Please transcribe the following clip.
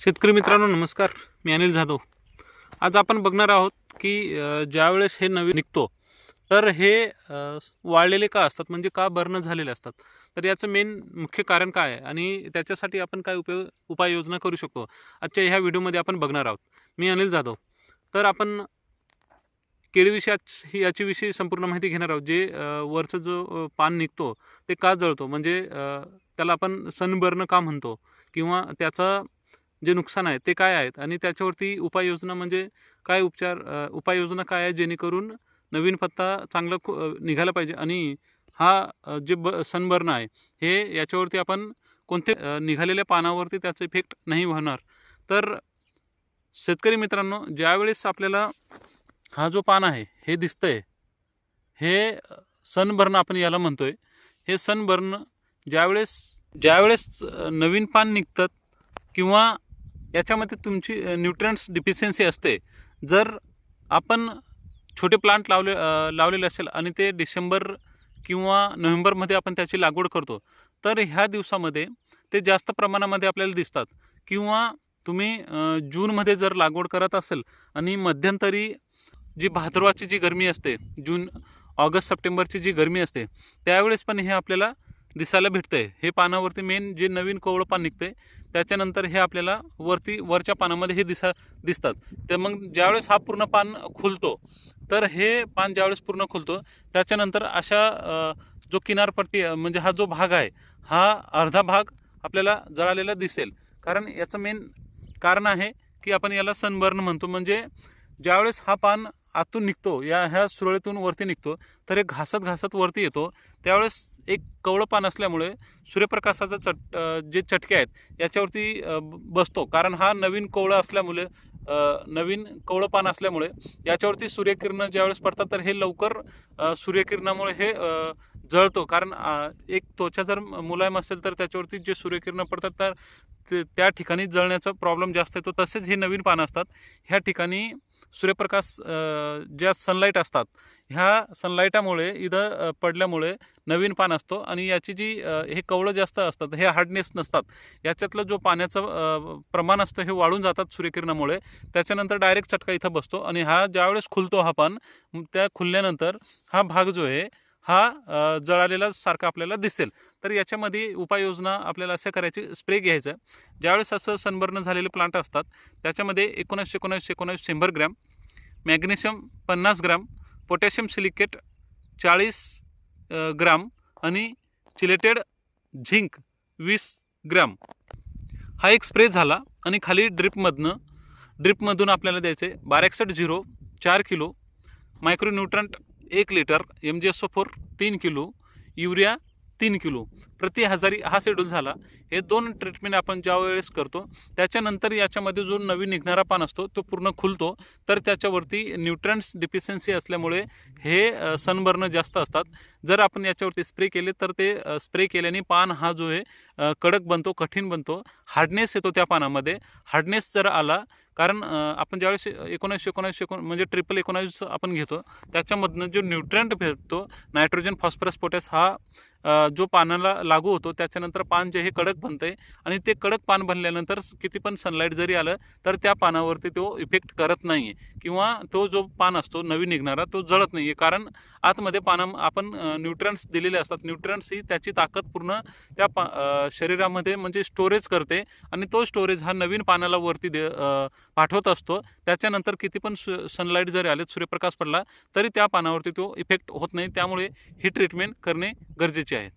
शेतकरी मित्रांनो नमस्कार. मी अनिल जाधव. आज आपण बघणार आहोत की ज्यावेळेस हे नवीन निघतो तर हे वाळलेले का असतात? म्हणजे का बर्न झालेले असतात? तर याचं मेन मुख्य कारण काय आहे? आणि त्याच्यासाठी आपण काय उपयोग उपाययोजना करू शकतो? आजच्या ह्या व्हिडिओमध्ये आपण बघणार आहोत. मी अनिल जाधव. तर आपण केळीविषयी आज ही याची संपूर्ण माहिती घेणार आहोत. जे वरचं जो पान निघतो ते का जळतो? म्हणजे त्याला आपण सनबर्न का म्हणतो? किंवा त्याचा जे नुकसान आहे ते काय आहेत? आणि त्याच्यावरती उपाययोजना म्हणजे काय उपचार उपाययोजना काय आहे जेणेकरून नवीन पत्ता चांगला खु- निघाला पाहिजे? आणि हा जे ब सनबर्न आहे हे याच्यावरती आपण कोणते निघालेल्या पानावरती त्याचा इफेक्ट नाही होणार. तर शेतकरी मित्रांनो ज्यावेळेस आपल्याला हा जो पान आहे हे दिसतंय हे सनबर्न आपण याला म्हणतोय. हे सनबर्न ज्यावेळेस ज्यावेळेस नवीन पान निघतात किंवा याच्यामध्ये तुमची न्यूट्रन्स डिफिशियन्सी असते. जर आपण छोटे प्लांट लावले लावलेले असेल आणि ते डिसेंबर किंवा नोव्हेंबरमध्ये आपण त्याची लागवड करतो तर ह्या दिवसामध्ये ते जास्त प्रमाणामध्ये आपल्याला दिसतात. किंवा तुम्ही जूनमध्ये जर लागवड करत असेल आणि मध्यंतरी जी भाद्रवाची जी गरमी असते जून ऑगस्ट सप्टेंबरची जी गरमी असते त्यावेळेस पण हे आपल्याला दिसायला भेटतंय. हे पानावरती मेन जे नवीन कोवळं पान निघते त्याच्यानंतर हे आपल्याला वरती वरच्या पानामध्ये हे दिसा दिसतात. तर मग ज्यावेळेस हा पूर्ण पान खुलतो तर हे पान ज्यावेळेस पूर्ण खुलतो त्याच्यानंतर अशा जो किनारपट्टी म्हणजे हा जो भाग आहे हा अर्धा भाग आपल्याला जळालेला दिसेल. कारण याचं मेन कारण आहे की आपण याला सनबर्न म्हणतो. म्हणजे ज्यावेळेस हा पान आतून निघतो या ह्या सुरळीतून वरती निघतो तर हे घासत घासत वरती येतो. त्यावेळेस एक कवळं पान असल्यामुळे सूर्यप्रकाशाचा चट जे चटके आहेत याच्यावरती ब- बसतो. कारण हा नवीन कोवळं असल्यामुळे नवीन कवळं पान असल्यामुळे याच्यावरती सूर्यकिरणं ज्यावेळेस पडतात तर हे लवकर सूर्यकिरणामुळे हे जळतो. कारण एक त्वचा जर मुलायम असेल तर त्याच्यावरती जे सूर्यकिरणं पडतात तर ते- त्या ठिकाणी जळण्याचा प्रॉब्लेम जास्त येतो. तसेच हे नवीन पानं असतात. ह्या ठिकाणी सूर्यप्रकाश ज्या सनलाईट असतात ह्या सनलाईटामुळे इथं पडल्यामुळे नवीन पान असतो आणि याची जी हे कवळं जास्त असतात हे हार्डनेस नसतात. याच्यातलं जो पाण्याचं प्रमाण असतं हे वाढून जातात सूर्यकिरणामुळे. त्याच्यानंतर डायरेक्ट चटका इथं बसतो आणि हा ज्यावेळेस खुलतो हा पान त्या खुलल्यानंतर हा भाग जो आहे हा जळालेला सारखा आपल्याला दिसेल. तर याच्यामध्ये उपाययोजना आपल्याला असं करायची स्प्रे घ्यायचं. ज्यावेळेस असं सनबर्न झालेले प्लांट असतात त्याच्यामध्ये एकोणीसशे एकोणीसशे एकोणीस शंभर ग्रॅम मॅग्नेशियम पन्नास ग्राम पोटॅशियम सिलिकेट चाळीस ग्राम आणि चिलेटेड झिंक वीस ग्राम. हा एक स्प्रे झाला आणि खाली ड्रिपमधनं ड्रिपमधून आपल्याला द्यायचे आहे झिरो चार किलो मायक्रोन्यूट्रंट एक litre M G S O four तीन किलो युरिया तीन किलो प्रति हजारी हा शेड्यूल झाला. हे दोन ट्रीटमेंट आपण ज्या वेळेस करतो त्याच्यानंतर याच्यामध्ये जो नवीन निघणारा पान असतो तो पूर्ण खुलतो. तर त्याच्यावरती न्यूट्रन्स डिफिशियन्सी असल्यामुळे हे सनबर्न जास्त असतात. जर आपण याच्यावरती स्प्रे केले तर ते स्प्रे केल्याने पान हा जो आहे कडक बनतो कठीण बनतो. हार्डनेस येतो त्या पानामध्ये. हार्डनेस जर आला कारण आपण ज्यावेळेस एकोणीसशे एकोणीसशे एकोण म्हणजे ट्रिपल एकोणावीस आपण घेतो त्याच्यामधनं जो न्यूट्रंट भेटतो नायट्रोजन फॉस्फरस पोटॅस हा जो पानाला लागू होतो त्याच्यानंतर पान जे हे कडक बनतंय. आणि ते कडक पान बनल्यानंतर किती पण सनलाईट जरी आलं तर त्या पानावरती तो इफेक्ट करत नाही आहे किंवा तो जो पान असतो नवीन निघणारा तो जळत नाही आहे कारण आतमध्ये पाना आपण न्यूट्रन्स दिलेले असतात. न्यूट्रन्स ही त्याची ताकद पूर्ण त्या पा शरीरामध्ये म्हणजे स्टोरेज करते आणि तो स्टोरेज हा नवीन पानाला वरती दे पाठवत असतो. त्याच्यानंतर किती पण सनलाईट जरी आले सूर्यप्रकाश पडला तरी त्या पानावरती तो इफेक्ट होत नाही. त्यामुळे ही ट्रीटमेंट करणे गरजेचे आहे.